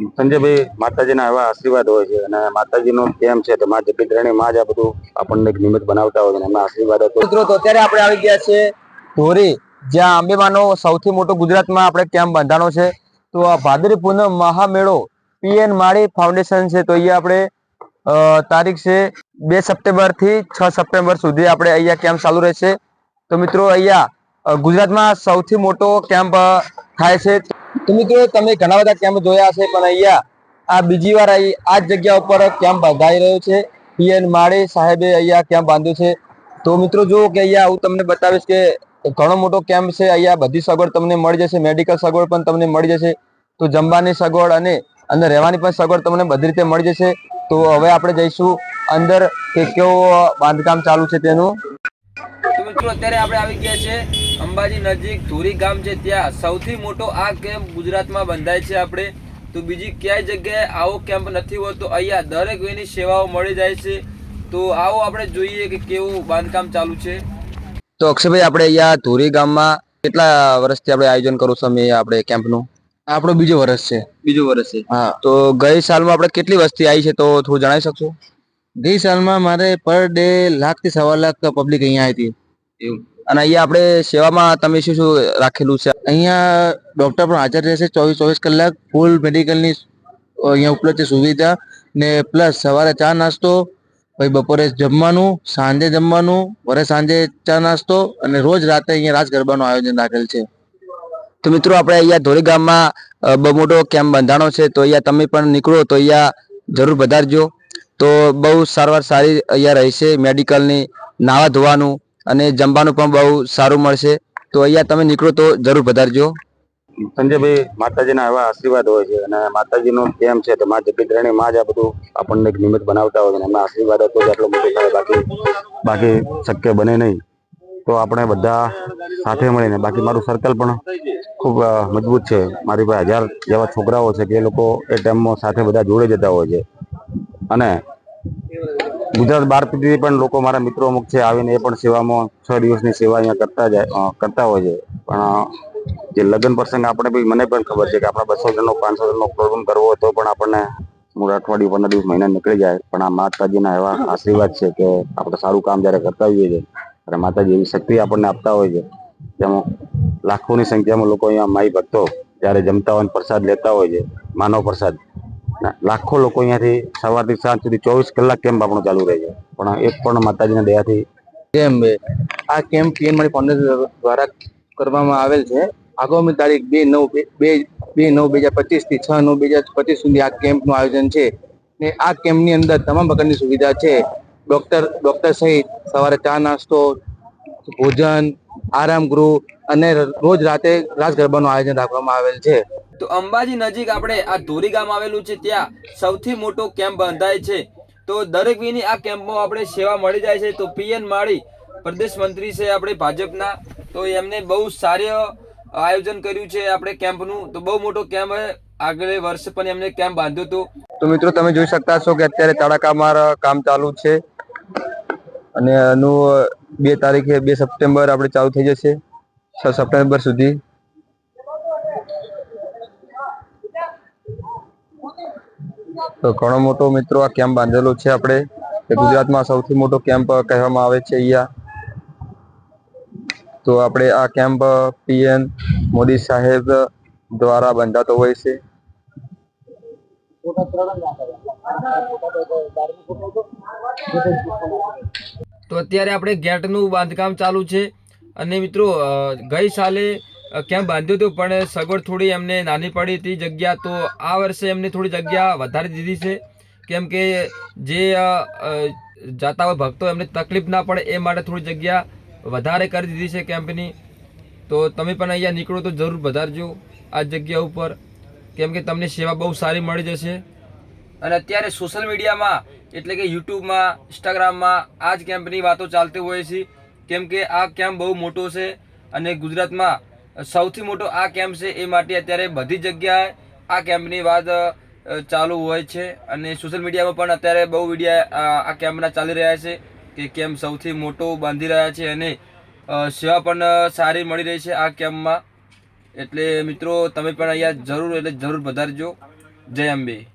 સંજયભાઈ માતાજીના એવા આશીર્વાદ હોય છે અને માતાજીનો પ્રેમ છે તો માં જગતરાણી માં જ આ બધું આપણને નિમિત્ત બનાવતા હોય છે એમના આશીર્વાદ મિત્રો, તો અત્યારે આપણે આવી ગયા છે ધોરી, જ્યાં અંબેમાનો સૌથી મોટો ગુજરાતમાં આપણે કેમ્પ બાંધવાનો છે. તો આ ભાદરી પૂનમ મહામેળો પીએન માળી ફાઉન્ડેશન છે. તો અહીંયા આપણે તારીખ છે બે સપ્ટેમ્બરથી છ સપ્ટેમ્બર સુધી આપણે અહીંયા કેમ્પ ચાલુ રહેશે. તો મિત્રો, અહીંયા ગુજરાતમાં સૌથી મોટો કેમ્પ થાય છે. તો મિત્રો, તમે ઘણા બધા કેમ્પ જોયા હશે, પણ અહીંયા આ બીજી વાર આ જ જગ્યા ઉપર કેમ્પ બાંધાઈ રહ્યો છે? પીએન માળે સાહેબે અહીંયા કેમ્પ બાંધ્યો છે? તો મિત્રો જુઓ કે અહીંયા હું તમને બતાવીશ કે ઘણો મોટો કેમ્પ છે, અહીંયા બધી સગવડ તમને મળી જશે, મેડિકલ સગવડ પણ તમને મળી જશે, તો જમવાની સગવડ અને અંદર રહેવાની પણ સગવડ તમને બધી રીતે મળી જશે. તો હવે આપણે જઈશું અંદર કે કેવો બાંધકામ ચાલુ છે તેનું. મિત્રો, અત્યારે આપણે આવી ગયા છે અંબાજી નજીક ધોરી ગામ છે ત્યાં સૌથી મોટો આ કેમ્પ ગુજરાતમાં બંધાય છે આપણે. તો બીજી ક્યાંય જગ્યાએ આવો કેમ્પ નથી હોતો અહીંયા દરેક વેની સેવાઓ મળી જાય છે. તો આવો આપણે જોઈએ કે કેવું બાંધકામ ચાલુ છે. તો અક્ષયભાઈ આપણે અહીંયા ધોરી ગામમાં કેટલા વર્ષથી આપણે આયોજન કરું છું અમે આપણે કેમ્પનું? આપણો બીજો વર્ષ છે. બીજો વર્ષ છે. હા. તો ગઈ સાલમાં આપણે કેટલી વસ્તી આવી છે તો થોડું જણાવી શકશો? ગઈ સાલમાં મારે પર ડે લાખથી સવા લાખ પબ્લિક અહીંયા આવી હતી. અને અહીંયા આપણે સેવામાં તમે શું શું રાખેલું છે? અહીંયા ડોક્ટર પણ હાજર રહેશે ચોવીસ ચોવીસ કલાક ફૂલ મેડિકલની અહીંયા ઉપલબ્ધ સુવિધા. ને પ્લસ સવારે ચા નાસ્તો, પછી બપોરે જમવાનું, સાંજે જમવાનું, વરે સાંજે ચા નાસ્તો અને રોજ રાતે અહીંયા રાસ ગરબાનું આયોજન રાખેલ છે. તો મિત્રો આપણે અહીંયા ધોરી ગામમાં બહુ મોટો કેમ્પ બંધાણો છે, તો અહીંયા તમે પણ નીકળો, તો અહીંયા જરૂર વધારજો તો બહુ સારવાર સારી અહીંયા રહેશે મેડિકલની નાવા ધોવાનું અને જમવાનું પણ બહુ સારું મળશે. તો અહીંયા તમે નીકળો તો જરૂર વધારજો સંજયભાઈ, માતાજીના એવા આશીર્વાદ હોય છે અને માતાજીનો પ્રેમ છે તો મા જગતરાણી માં જ આ બધું આપણને એક નિમિત્ત બનાવતા હોય અને એમના આશીર્વાદ હતો એટલો મોટો થાય બાકી બાકી શક્ય બને નહીં. તો આપણે બધા સાથે મળીને, બાકી મારું સર્કલ પણ ખૂબ મજબૂત છે. મારી પાસે હજાર જેવા છોકરાઓ છે કે એ લોકો એ ટાઈમમાં સાથે બધા જોડે જતા હોય છે. અને ગુજરાત બહાર સુધી પણ લોકો મારા મિત્રો અમુક છે, આવીને એ પણ સેવામાં છ દિવસની સેવા અહીંયા કરતા જાય કરતા હોય છે. પણ જે લગ્ન પ્રસંગ આપણે બી, મને પણ ખબર છે કે આપણે બસો જણનો, પાંચસો જણનો પ્રોગ્રામ કરવો તો પણ આપણને મૂળ અઠવાડિયું, પંદર દિવસ, મહિના નીકળી જાય. પણ આ માતાજીના એવા આશીર્વાદ છે કે આપણે સારું કામ જ્યારે કરતા હોઈએ છીએ અને માતાજી એવી શક્તિ આપણને આપતા હોય છે. તેમાં લાખોની સંખ્યામાં લોકો અહીંયા માઈ ભક્તો જ્યારે જમતા હોય પ્રસાદ લેતા હોય છે, માનવ પ્રસાદ. લાખો લોકો અહીંયાથી સવારથી સાંજ સુધી ચોવીસ કલાક કેમ્પ આપણો ચાલુ રહે છે. પણ એક પણ માતાજીના દયાથી કેમ્પ આ કેમ્પ પીએન મારી ફાઉન્ડેશન દ્વારા કરવામાં આવેલ છે. આગામી તારીખ બે નવ બે- બે નવ બે હજાર પચીસથી છ નવ બે હજાર પચીસ સુધી આ કેમ્પનું આયોજન છે. ને આ કેમ્પની અંદર તમામ પ્રકારની સુવિધા છે. ડોક્ટર ડોક્ટર સહિત સવારે ચા નાસ્તો, ભોજન, આરામ ગૃહ અને રોજ રાતે રાસ ગરબાનું આયોજન રાખવામાં આવેલ છે. તો અંબાજી નજીક આપણે આ ધોરી ગામ આવેલું છે, ત્યાં સૌથી મોટો કેમ્પ બંધાય છે. તો દરેક વીની આ કેમ્પમાં આપણે સેવા મળી જાય છે, તો પીએન માળી પ્રદેશ મંત્રી છે આપણે ભાજપના. તો એમને બહુ સારી આયોજન કર્યું છે આપણે કેમ્પનું. તો બહુ મોટો કેમ્પ આગળ વર્ષ પણ એમને કેમ્પ બાંધ્યો હતો. તો મિત્રો તમે જોઈ શકતા છો કે અત્યારે તડાકામાર કામ ચાલુ છે. અને આનું બે તારીખે બે સપ્ટેમ્બર આપણે ચાલુ થઈ જશે. છ સપ્ટેમ્બર સુધી તો ઘણો મોટો મિત્રો આ કેમ્પ બાંધેલો છે આપણે. ગુજરાતમાં સૌથી મોટો કેમ્પ કહેવામાં આવે છે અહીંયા. તો આપણે આ કેમ્પ પીએમ મોદી સાહેબ દ્વારા બંધાતો હોય છે. તો અત્યારે આપણે ગેટનું બાંધકામ ચાલુ છે. અને મિત્રો ગઈ સાલે અ, બાંધ્યું હતું? પણ સગવડ થોડી એમને નાની પડી હતી જગ્યા તો આ વર્ષે એમને થોડી જગ્યા વધારે દીધી છે. કેમ કે જે જાતા હોય ભક્તો એમને તકલીફ ના પડે એ માટે થોડી જગ્યા વધારે કરી દીધી છે કેમ્પની. તો તમે પણ અહીંયા નીકળો તો જરૂર વધારજો આ જગ્યા ઉપર. કેમ કે તમને સેવા બહુ સારી મળી જશે. અને અત્યારે સોશિયલ મીડિયામાં એટલે કે યુટ્યુબમાં ઇન્સ્ટાગ્રામમાં આ જ કેમ્પની વાતો ચાલતી હોય છે. કેમ કે આ કેમ્પ બહુ મોટો છે અને ગુજરાતમાં સૌથી મોટો આ કેમ્પ છે એ માટે અત્યારે બધી જગ્યાએ આ કેમ્પની વાત ચાલુ હોય છે અને સોશિયલ મીડિયામાં પણ અત્યારે બહુ વિડીયા આ કેમ્પના ચાલી રહ્યા છે કે કેમ્પ સૌથી મોટો બાંધી રહ્યા છે અને સેવા પણ સારી મળી રહી છે આ કેમ્પમાં એટલે મિત્રો, તમે પણ અહીંયા જરૂર, એટલે જરૂર વધારજો જય અંબે.